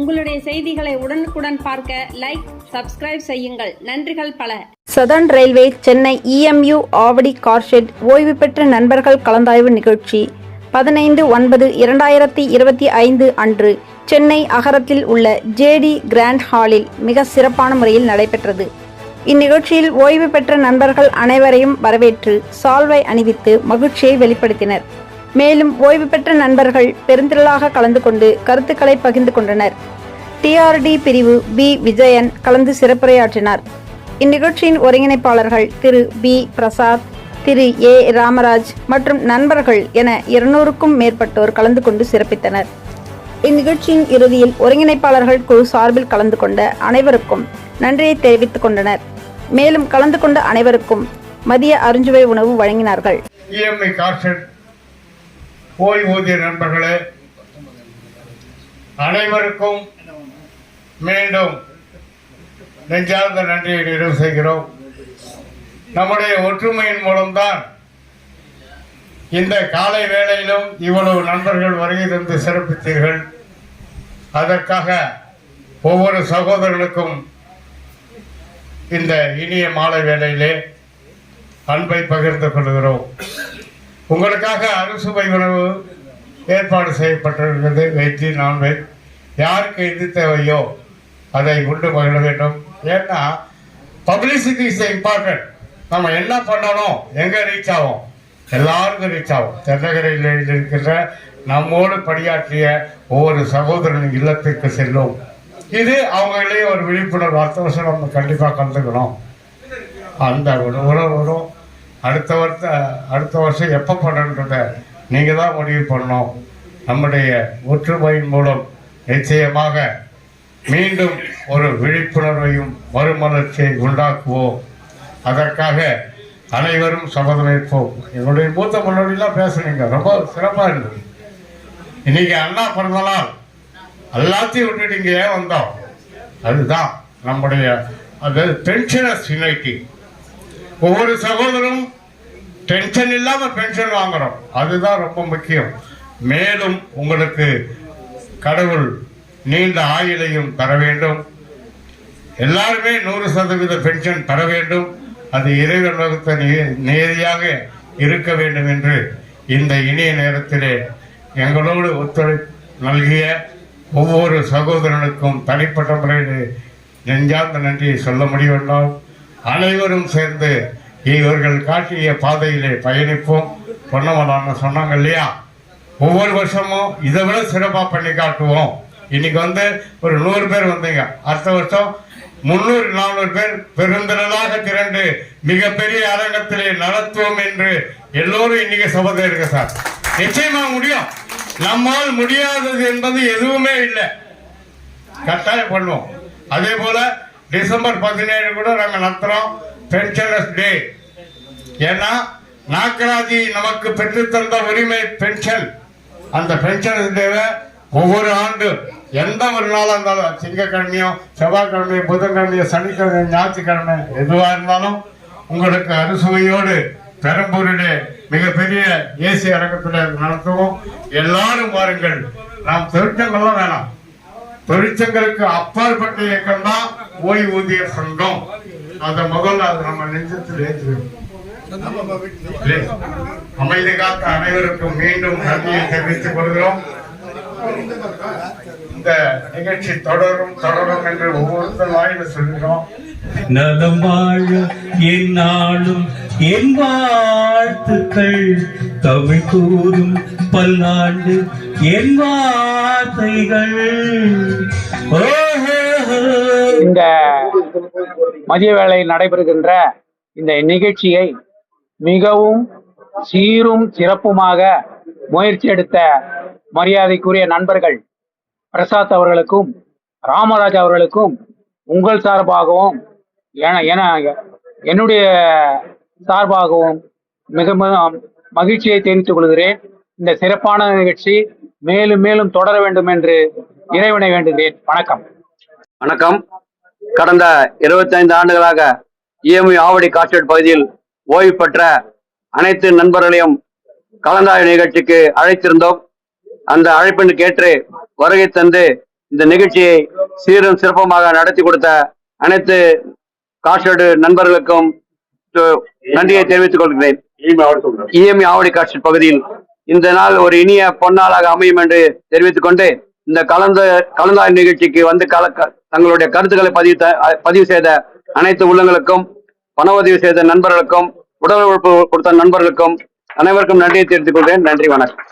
உங்களுடைய செய்திகளை உடனுக்குடன் பார்க்க லைக் சப்ஸ்கிரைப் செய்யுங்கள். நன்றிகள் பல. Southern railway Chennai EMU Avadi car shed ஓய்வு பெற்ற நண்பர்கள் கலந்தாய்வு நிகழ்ச்சி. பதினைந்து ஒன்பது இரண்டாயிரத்தி இருபத்தி ஐந்து அன்று சென்னை அகரத்தில் உள்ள ஜேடி கிராண்ட் ஹாலில் மிக சிறப்பான முறையில் நடைபெற்றது. இந்நிகழ்ச்சியில் ஓய்வு பெற்ற நண்பர்கள் அனைவரையும் வரவேற்று சால்வை அணிவித்து மகிழ்ச்சியை வெளிப்படுத்தினர். மேலும் ஓய்வு பெற்ற நண்பர்கள் பெருந்திரளாக கலந்து கொண்டு கருத்துக்களை பகிர்ந்து கொண்டனர். டிஆர்டி பிரிவு பி விஜயன் கலந்து சிறப்புரையாற்றினார். இந்நிகழ்ச்சியின் ஒருங்கிணைப்பாளர்கள் திரு பி பிரசாத் திரு ஏ ராமராஜ் மற்றும் நண்பர்கள் என இருநூறுக்கும் மேற்பட்டோர் கலந்து கொண்டு சிறப்பித்தனர். இந்நிகழ்ச்சியின் இறுதியில் ஒருங்கிணைப்பாளர்கள் குழு சார்பில் கலந்து கொண்ட அனைவருக்கும் நன்றியை தெரிவித்துக் கொண்டனர். மேலும் கலந்து கொண்ட அனைவருக்கும் மதிய அருஞ்சுவை உணவு வழங்கினார்கள். ஓய்வூதிய நண்பர்களே அனைவருக்கும் மீண்டும் நெஞ்சார்ந்த நன்றியை நிறைவு செய்கிறோம். நம்முடைய ஒற்றுமையின் மூலம்தான் இந்த காலை வேளையிலும் இவ்வளவு நண்பர்கள் வருகை தந்து சிறப்பித்தீர்கள். அதற்காக ஒவ்வொரு சகோதரர்களுக்கும் இந்த இனிய மாலை வேளையிலே அன்பை பகிர்ந்து கொள்கிறோம். உங்களுக்காக அறுசுவை உணவு ஏற்பாடு செய்யப்பட்டிருக்கிறது. வெஜ்ஜு நான்வெஜ் யாருக்கு எது தேவையோ அதை உண்டு மகிழ வேண்டும். ஏன்னா பப்ளிசிட்டி இஸ் இம்பார்ட்டன்ட் நம்ம என்ன பண்ணணும்? எங்கே ரீச் ஆகும்? எல்லாருக்கும் ரீச் ஆகும். தென்னகரையில் இருக்கின்ற நம்மோடு பணியாற்றிய ஒவ்வொரு சகோதரன் இல்லத்திற்கு செல்லும். இது அவங்களே ஒரு விழிப்புணர்வு. அடுத்த வருஷம் நம்ம கண்டிப்பாக கலந்துக்கணும். அந்த ஒரு உறவு வரும். அடுத்த வருஷம் அடுத்த வருஷம் எப்போ பண்ணணுன்றத நீங்கள் தான் முடிவு பண்ணணும். நம்முடைய ஒற்றுமையின் மூலம் நிச்சயமாக மீண்டும் ஒரு விழிப்புணர்வையும் மறுமலர்ச்சியை உண்டாக்குவோம். அதற்காக அனைவரும் சபதமேற்போம் என்னுடைய மூத்த முன்னோடிலாம் பேசுனீங்க ரொம்ப சிறப்பாக இருந்தது. இன்னைக்கு அண்ணா பிறந்தனால் எல்லாத்தையும் விட்டுட்டு இங்கே ஏன் வந்தோம். அதுதான் நம்முடைய அது பென்ஷனர்ஸ் யுனைட்டி ஒவ்வொரு சகோதரரும் டென்ஷன் இல்லாம பென்ஷன் வாங்குறோம். அதுதான் ரொம்ப முக்கியம். மேலும் உங்களுக்கு கடவுள் நீண்ட ஆயுளையும் தர வேண்டும். எல்லாருமே நூறு சதவீத பென்ஷன் பெற வேண்டும். அது இறைவன் வகுத்த நே- இருக்க வேண்டும் என்று இந்த இனிய நேரத்திலே எங்களோடு ஒத்துழைப்பு நல்கிய ஒவ்வொரு சகோதரனுக்கும் தனிப்பட்ட முறையில் நெஞ்சார்ந்த நன்றியை சொல்ல முடியவில்லை அனைவரும் சேர்ந்து இவர்கள் காட்டிய பாதையிலே பயணிப்போம். பொன்னமலான்னு சொன்னாங்க இல்லையா? ஒவ்வொரு வருஷமும் இதை விட சிறப்பாக பண்ணி காட்டுவோம். இன்னைக்கு வந்து ஒரு நூறு பேர் வந்தீங்க. அடுத்த வருஷம் முன்னூறு நானூறு பேர் பெருந்திரளாக திரண்டு மிகப்பெரிய அரங்கத்திலே நடத்துவோம் என்று எல்லோரும் இன்னைக்கு சபதம் எடுக்க சார். நிச்சயமா முடியும். நம்மால் முடியாதது என்பது எதுவுமே இல்லை. கட்டாயம் பண்ணுவோம். அதே போல டிசம்பர் பதினேழு கூட நாங்கள் நடத்துறோம். பென்ஷனர்ஸ் டே ஏன்னா நாகராஜி நமக்கு பெற்றுத்தந்த உரிமை பென்ஷன். அந்த பென்ஷனர்ஸ் டேவை ஒவ்வொரு ஆண்டும் எந்த ஒரு நாளாக இருந்தாலும் திங்கக்கிழமையோ செவ்வாய்க்கிழமையோ புதன்கிழமையோ சனிக்கிழமை ஞாயிற்றுக்கிழமை எதுவாக இருந்தாலும் உங்களுக்கு அறுசுவையோடு பெரம்பூரிலே மிகப்பெரிய ஏசி அரங்கத்தில் நடத்துவோம். எல்லாரும் வாருங்கள். நாம் தொழிற்சங்கம்லாம் வேணாம். தொழிற்சங்களுக்கு அப்பாற்பட்ட இயக்கம் தான் ஓய்வூதிய சங்கம். அந்த முதல்ல அது நம்ம நெஞ்சத்தில் ஏற்றுவோம் அமைதி காத்த அனைவருக்கும் மீண்டும் நன்றியை தெரிவித்துக் கொள்கிறோம். இந்த நிகழ்ச்சி தொடரும் தொடரும் என்று ஒவ்வொருத்தர் வாயில சொல்கிறோம். நலம் வாழ என்னாலும் என் வாழ்த்துக்கள். தமிழ் கூறும் பல்லாண்டு என் வார்த்தைகள். ஓஹோ! இந்த மதிய வேளையில் நடைபெறுகின்ற இந்த நிகழ்ச்சியை மிகவும் சீரும் சிறப்புமாக முயற்சி எடுத்த மரியாதைக்குரிய நண்பர்கள் பிரசாத் அவர்களுக்கும் ராமராஜ் அவர்களுக்கும் உங்கள் சார்பாகவும் என- என என்னுடைய சார்பாகவும் மிக மகிழ்ச்சியை தெரிவித்துக் கொள்கிறேன். இந்த சிறப்பான நிகழ்ச்சி மேலும் மேலும் தொடர வேண்டும் என்று இறைவனை வேண்டுகிறேன். வணக்கம். வணக்கம். கடந்த 25 ஆண்டுகளாக இஎம்ஐ ஆவடி காஸ்டேட் பகுதியில் ஓய்வு பெற்ற அனைத்து நண்பர்களையும் கலந்தாய்வு நிகழ்ச்சிக்கு அழைத்திருந்தோம். அந்த அழைப்பினுக்கு ஏற்று வருகை தந்து இந்த நிகழ்ச்சியை சீரும் சிறப்புமாக நடத்தி கொடுத்த அனைத்து கார்ஷெட் நண்பர்களுக்கும் நன்றியை தெரிவித்துக் கொள்கிறேன். இஎம்இ ஆவடி காட்சி பகுதியில் இந்த நாள் ஒரு இனிய பொன்னாளாக அமையும் என்று தெரிவித்துக் கொண்டு இந்த கலந்த கலந்தாய்வு நிகழ்ச்சிக்கு வந்து கல தங்களுடைய கருத்துக்களை பதிவு த- பதிவு செய்த அனைத்து உள்ளங்களுக்கும் பண உதவி செய்த நண்பர்களுக்கும் உடல் உழைப்பு கொடுத்த நண்பர்களுக்கும் அனைவருக்கும் நன்றியை தெரிவித்துக் கொள்கிறேன். நன்றி வணக்கம்.